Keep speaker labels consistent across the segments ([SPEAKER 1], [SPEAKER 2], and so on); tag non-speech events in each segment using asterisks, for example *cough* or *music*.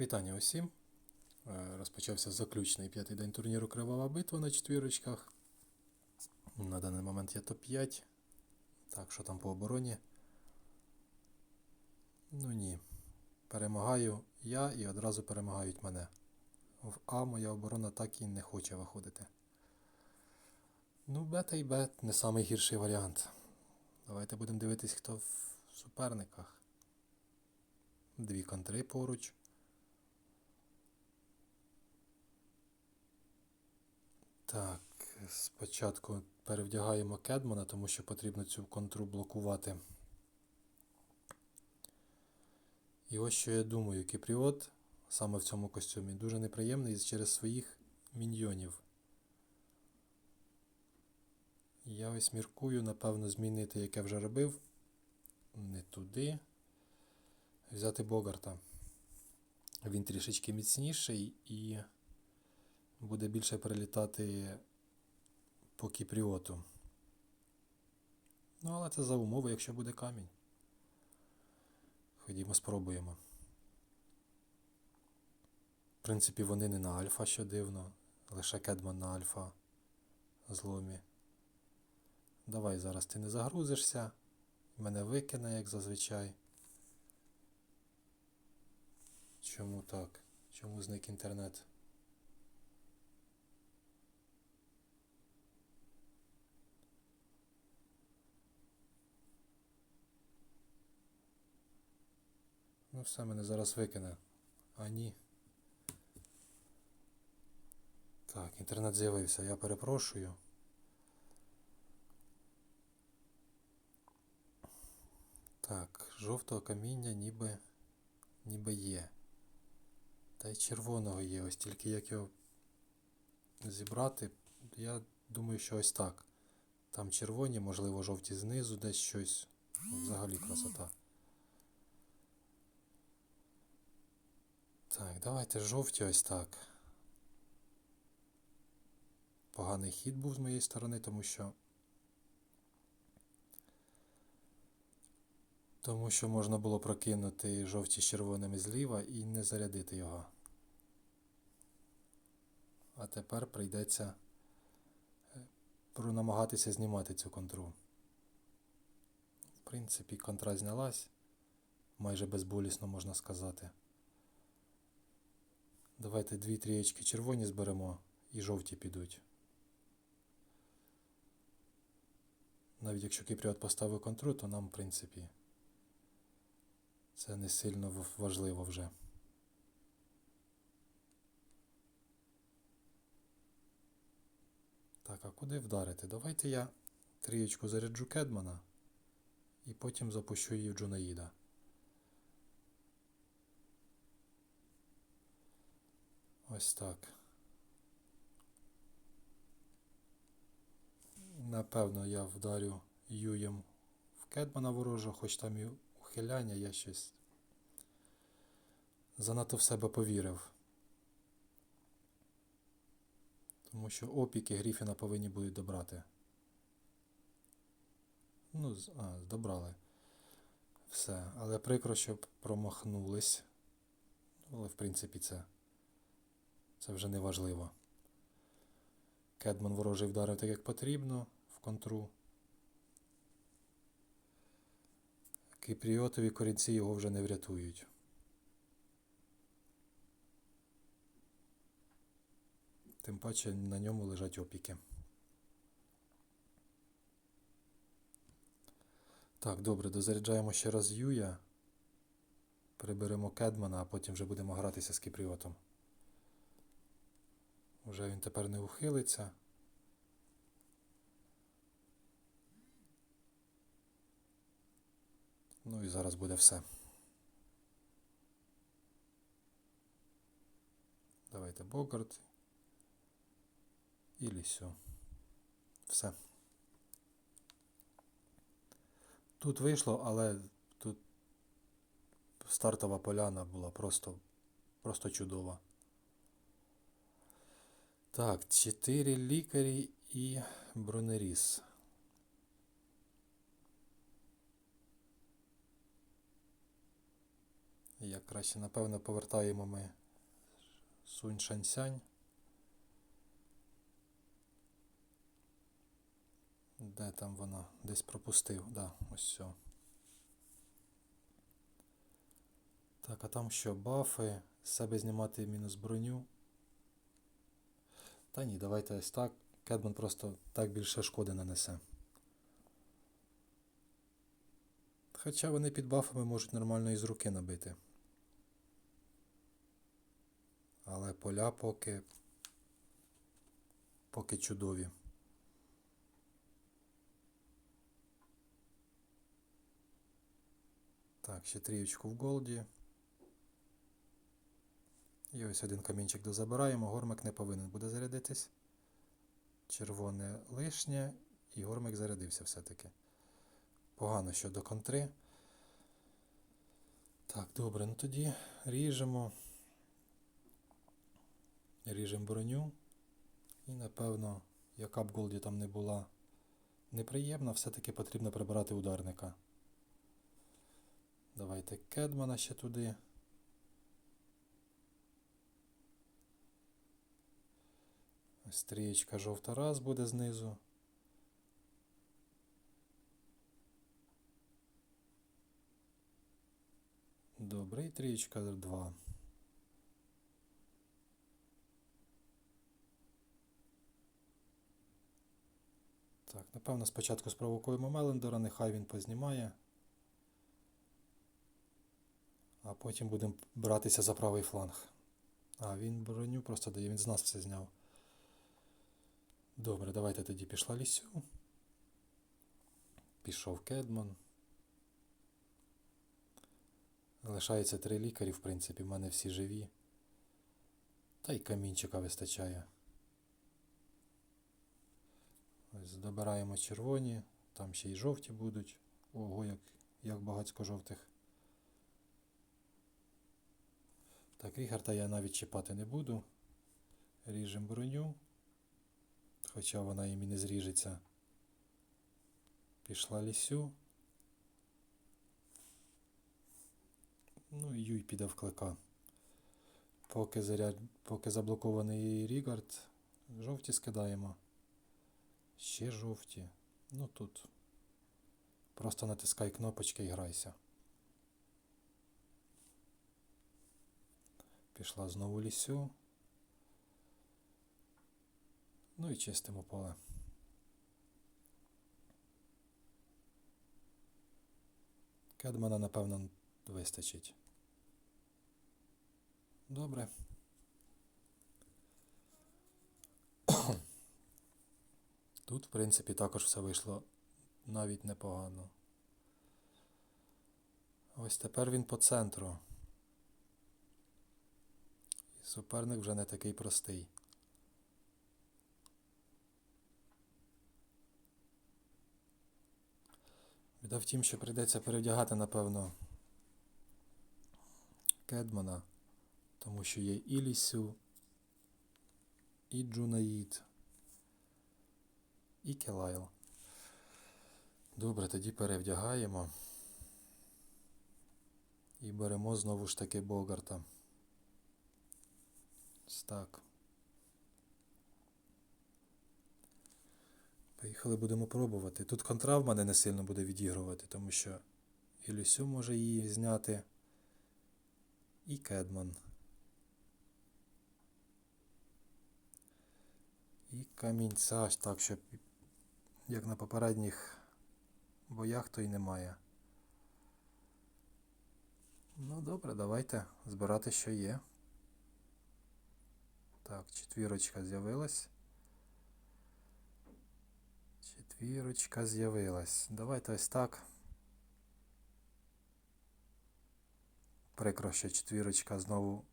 [SPEAKER 1] Вітання усім. Е, Розпочався заключний п'ятий день турніру Кривава битва на четвірочках. На даний момент є топ-5. Так, що там по обороні? Ну ні. Перемагаю я і одразу перемагають мене. В А моя оборона так і не хоче виходити. Ну, бета і бет не самий гірший варіант. Давайте будемо дивитись, хто в суперниках. Дві контри поруч. Так, спочатку перевдягаємо Кедмана, тому що потрібно цю контру блокувати. І ось що я думаю, Кіпріот саме в цьому костюмі дуже неприємний через своїх міньйонів. Я ось міркую, напевно, змінити, як я вже робив. Не туди. Взяти Богарта. Він трішечки міцніший і буде більше перелітати по Кіпріоту. Ну, але це за умови, якщо буде камінь. Ходімо, спробуємо. В принципі, вони не на альфа, що дивно. Лише Кедман на альфа зломі. Давай зараз ти не загрузишся. Мене викине, як зазвичай. Чому так? Чому зник інтернет? Ну все, мене зараз викине. А ні. Так, інтернет з'явився, я перепрошую. Так, жовтого каміння ніби ніби є. Та й червоного є, ось тільки як його зібрати, я думаю, що ось так. Там червоні, можливо, жовті знизу, десь щось. Взагалі красота. Так, давайте жовті ось так. Поганий хід був з моєї сторони, тому що. Тому що можна було прокинути жовті з червоними зліва і не зарядити його. А тепер прийдеться намагатися знімати цю контру. В принципі, контра знялась майже безболісно можна сказати. Давайте дві трієчки червоні зберемо і жовті підуть. Навіть якщо Кіпріот поставив контру, то нам, в принципі, це не сильно важливо вже. Так, а куди вдарити? Давайте я трієчку заряджу Кедмана і потім запущу її в Джунаїда. Ось так. Напевно, я вдарю юєм в Кедмана ворожого, хоч там і ухиляння я щось занадто в себе повірив. Тому що опіки Гріфіна повинні будуть добрати. Ну, а, добрали. Все. Але прикро, що промахнулись. Але, в принципі, це. Це вже не важливо. Кедман ворожий вдарив так, як потрібно, в контру. Кіпріотові корінці його вже не врятують. Тим паче на ньому лежать опіки. Так, добре, дозаряджаємо ще раз Юя. Приберемо Кедмана, а потім вже будемо гратися з Кіпріотом. Уже він тепер не ухилиться. Ну і зараз буде все. Давайте Богарт і Лісю. Все. Тут вийшло, але тут стартова поляна була просто, просто чудова. Так, 4 лікарі і бронеріс. Як краще, напевно, повертаємо ми Сунь Шаньсянь. Де там вона? Десь пропустив. Да, ось все. Так, а там що? Бафи, себе знімати мінус броню. Та ні, давайте ось так. Кедман просто так більше шкоди нанесе. Хоча вони під бафами можуть нормально із руки набити. Але поля поки. поки чудові. Так, ще трієчку в голді. І ось один камінчик дозабираємо. Гормик не повинен буде зарядитись. Червоне лишнє, і гормик зарядився все-таки. Погано щодо контри. Так, добре, ну тоді ріжемо. Ріжемо броню. І напевно, яка б голді там не була неприємна, все-таки потрібно прибирати ударника. Давайте Кедмана ще туди. Ось Стрієчка жовта раз буде знизу. Добре, і трієчка 2. Так, напевно, спочатку спровокуємо Мелендора, нехай він познімає. А потім будемо братися за правий фланг. А, він броню просто дає, він з нас все зняв. Добре, давайте тоді пішла лісю. Пішов Кедман. Лишається три лікарі, в принципі, в мене всі живі. Та й камінчика вистачає. Ось добираємо червоні, там ще й жовті будуть. Ого, як, як багатько жовтих. Так, Рігарта я навіть чіпати не буду. Ріжемо броню. Хоча вона їм і не зріжеться. Пішла лісю. Ну і Юй піде в клика. Поки, заряд... Поки заблокований Рігард, жовті скидаємо. Ще жовті. Ну тут. Просто натискай кнопочки і грайся. Пішла знову лісю. Ну і чистимо поле. Кедмана, напевно, вистачить. Добре. *coughs* Тут, в принципі, також все вийшло навіть непогано. Ось тепер він по центру. І суперник вже не такий простий. Біда в тім, що прийдеться перевдягати, напевно, Кедмана, тому що є і Лісю, і Джунаїд, і Келайл. Добре, тоді перевдягаємо і беремо знову ж таки Богарта. Так. Поїхали, будемо пробувати. Тут контра в мене не сильно буде відігрувати, тому що і Люсю може її зняти, і Кедман. І камінця так, щоб як на попередніх боях, то й немає. Ну добре, давайте збирати, що є. Так, четвірочка з'явилась. Четвірочка з'явилась. Давайте ось так. Прикро, що четвірочка знову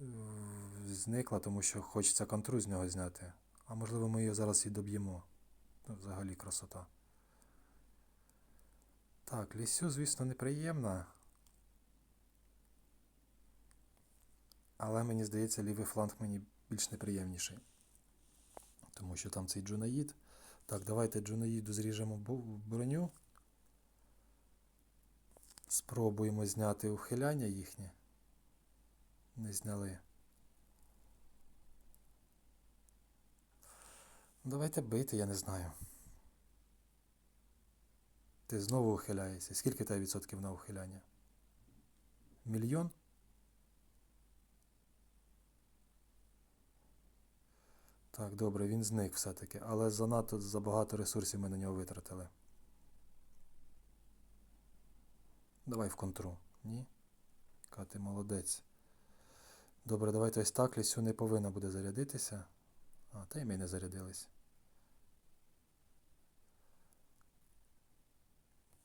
[SPEAKER 1] е, зникла, тому що хочеться контру з нього зняти. А можливо ми її зараз і доб'ємо. Ну, взагалі красота. Так, лісю, звісно, неприємна. Але мені здається, лівий фланг мені більш неприємніший. Тому що там цей Джунаїд. Так, давайте Джунаїду зріжемо броню. Спробуємо зняти ухиляння їхнє. Не зняли. Давайте бити, я не знаю. Ти знову ухиляєшся. Скільки тебе відсотків на ухиляння? Мільйон? Так, добре, він зник все-таки, але занадто забагато ресурсів ми на нього витратили. Давай в контру. Ні? Ка ти молодець. Добре, давайте ось так. Лісю не повинна буде зарядитися. А, та й ми не зарядились.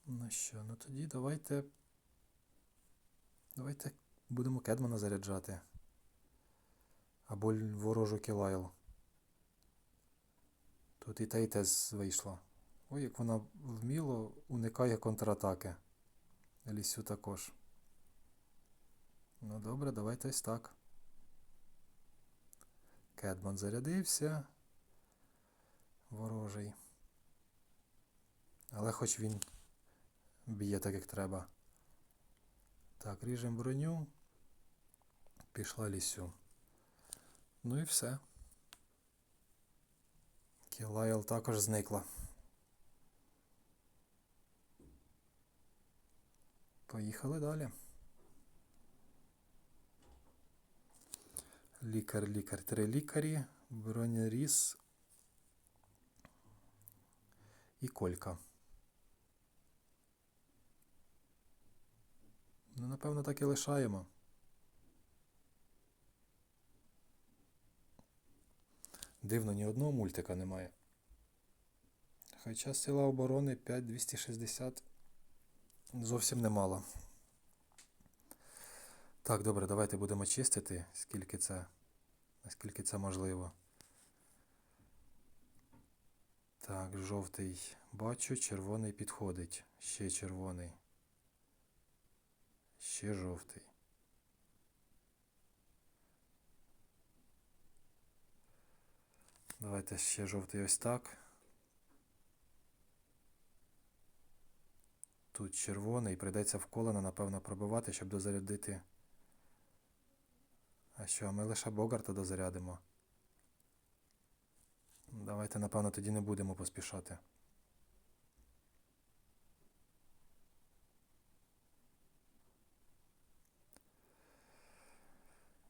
[SPEAKER 1] Ну що, ну тоді давайте. Давайте будемо Кедмана заряджати. Або ворожу Кілайл. Тут і те, і те вийшло. Ой, як вона вміло уникає контратаки. Лісю також. Ну добре, давайте ось так. Кедман зарядився. Ворожий. Але хоч він б'є так, як треба. Так, ріжемо броню. Пішла лісю. Ну і все. Кілайл також зникла. Поїхали далі. Лікар, лікар, три лікарі, броняріз і колька. Ну, напевно, так і лишаємо. Дивно, ні одного мультика немає. Хоча сила оборони 5260 зовсім немало. Так, добре, давайте будемо чистити, скільки це, наскільки це можливо. Так, жовтий бачу, червоний підходить. Ще червоний. Ще жовтий. Давайте ще жовтий ось так. Тут червоний, прийдеться в колено, напевно, пробивати, щоб дозарядити. А що, ми лише Богарта дозарядимо. Давайте, напевно, тоді не будемо поспішати.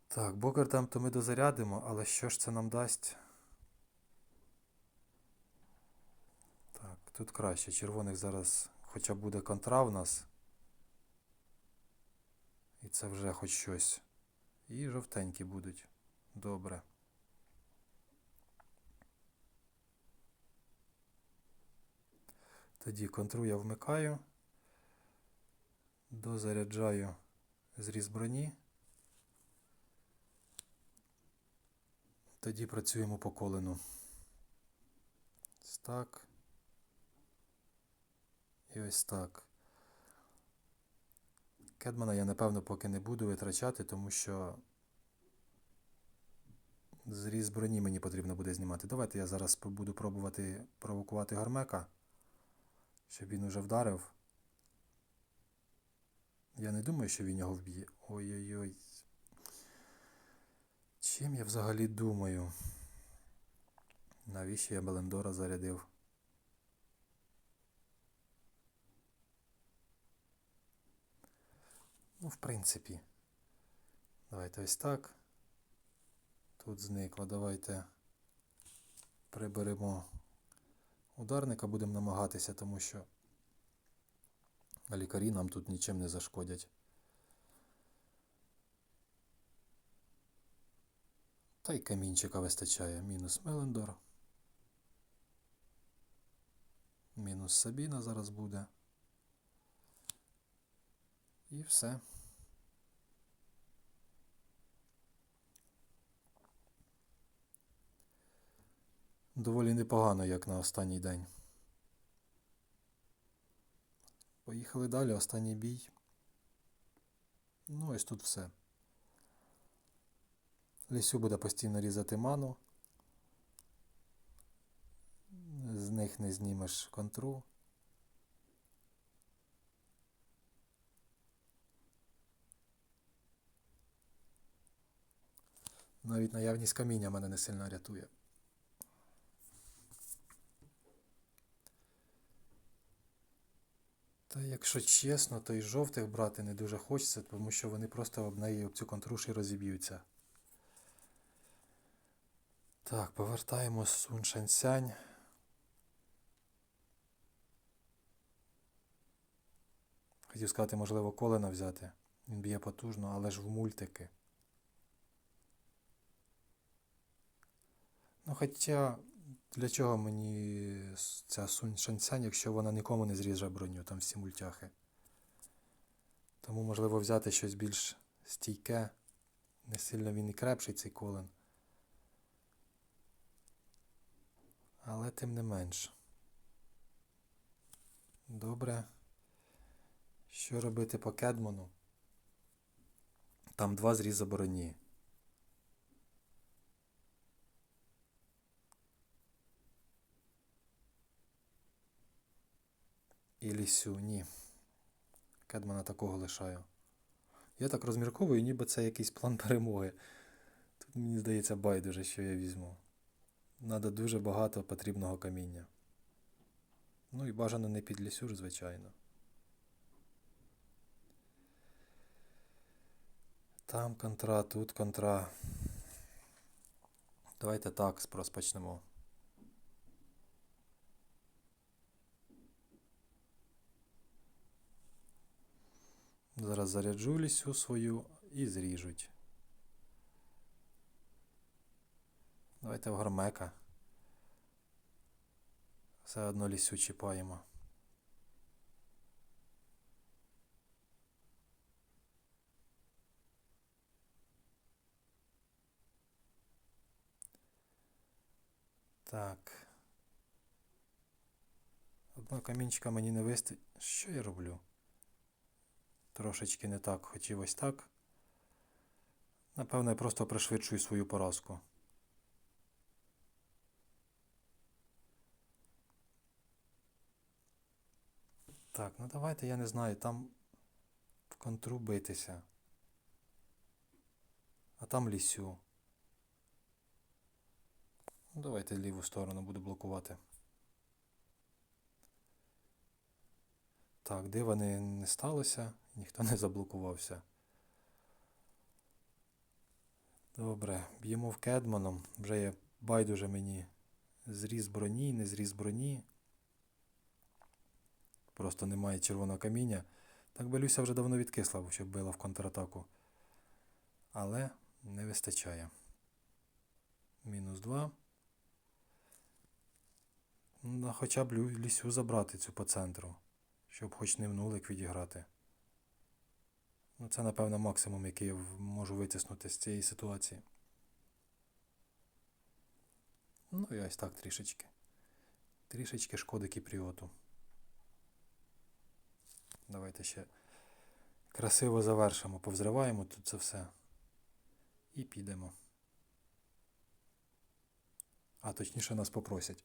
[SPEAKER 1] Так, Богартам то ми дозарядимо, але що ж це нам дасть? Так, тут краще. Червоних зараз хоча буде контра в нас. І це вже хоч щось. І жовтенькі будуть. Добре. Тоді контру я вмикаю. Дозаряджаю зріз броні. Тоді працюємо по колену. Так. І ось так. Кедмана я, напевно, поки не буду витрачати, тому що зріз броні мені потрібно буде знімати. Давайте я зараз буду пробувати провокувати гармека, щоб він уже вдарив. Я не думаю, що він його вб'є. Ой-ой-ой. Чим я взагалі думаю? Навіщо я Белендора зарядив? Ну, в принципі. Давайте ось так. Тут зникло. Давайте приберемо ударника, будемо намагатися, тому що лікарі нам тут нічим не зашкодять. Та й камінчика вистачає. Мінус Мелендор. Мінус Сабіна зараз буде. І все. доволі непогано, як на останній день. Поїхали далі, останній бій. Ну ось тут все. Лісю буде постійно різати ману. З них не знімеш контру. Навіть наявність каміння мене не сильно рятує. Та якщо чесно, то і жовтих брати не дуже хочеться, тому що вони просто об неї об цю контруші розіб'ються. Так, повертаємо Суншансянь. Хотів сказати, можливо, колена взяти. Він б'є потужно, але ж в мультики. Ну, хоча, для чого мені ця Сунь Шансянь, якщо вона нікому не зріже броню, там всі мультяхи. Тому, можливо, взяти щось більш стійке. Не сильно він і крепший цей колен. Але тим не менш. Добре. Що робити по Кедмону? Там два зріза броні. І лісю, ні. Кедмана такого лишаю. Я так розмірковую, ніби це якийсь план перемоги. Тут мені здається байдуже, що я візьму. Надо дуже багато потрібного каміння. Ну і бажано не під лісюр, звичайно. Там контра, тут контра. Давайте так розпочнемо. Зараз заряджу лісю свою і зріжуть. Давайте в гармека. Все одно лісю чіпаємо. Так. Одного камінчика мені не вистачить. Що я роблю? Трошечки не так хотів ось так. Напевно, я просто пришвидшую свою поразку. Так, ну давайте, я не знаю, там в контру битися. А там лісю. Ну, давайте ліву сторону буду блокувати. Так, дива не, не сталося, ніхто не заблокувався. Добре, б'ємо в кедманом. Вже є байдуже мені зріз броні, не зріз броні. Просто немає червоного каміння. Так би Люся вже давно відкисла, щоб била в контратаку. Але не вистачає. Мінус 2. Ну, хоча б лісю забрати цю по центру, щоб хоч не нулик відіграти. Ну, це, напевно, максимум, який я можу витиснути з цієї ситуації. Ну і ось так трішечки. Трішечки шкоди кіпріоту. Давайте ще красиво завершимо, повзриваємо тут це все. І підемо. А точніше нас попросять.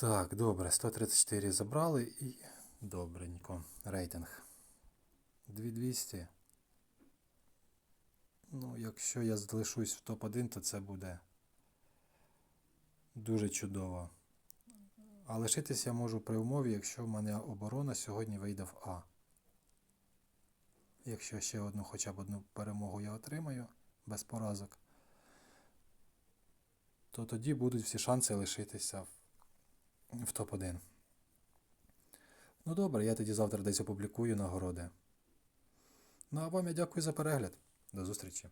[SPEAKER 1] Так, добре, 134 забрали і добренько. Рейтинг. 2200. Ну, якщо я залишусь в топ-1, то це буде дуже чудово. А лишитись я можу при умові, якщо в мене оборона сьогодні вийде в А. Якщо ще одну хоча б одну перемогу я отримаю без поразок, то тоді будуть всі шанси лишитися в, в топ-1. Ну добре, я тоді завтра десь опублікую нагороди. Ну а вам я дякую за перегляд. До зустрічі.